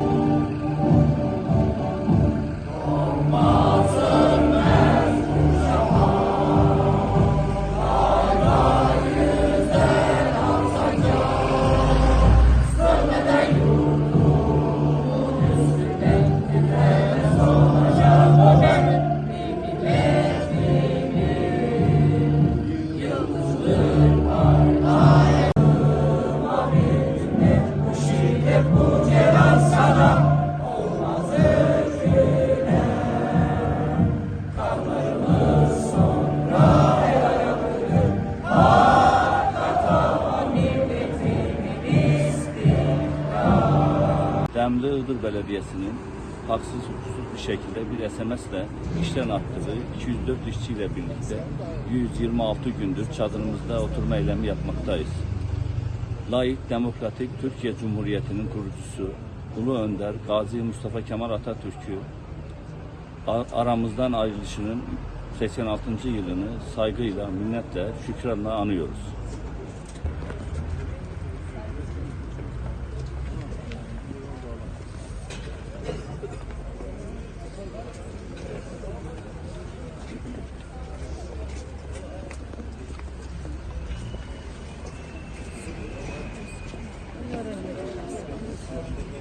Bye. Demli Iğdır Belediyesi'nin haksız hukuksuz bir şekilde bir SMS'le işten attığı 204 işçiyle birlikte 126 gündür çadırımızda oturma eylemi yapmaktayız. Layık, demokratik Türkiye Cumhuriyeti'nin kurucusu Ulu Önder Gazi Mustafa Kemal Atatürk'ü aramızdan ayrılışının 86. yılını saygıyla, minnetle, şükranla anıyoruz.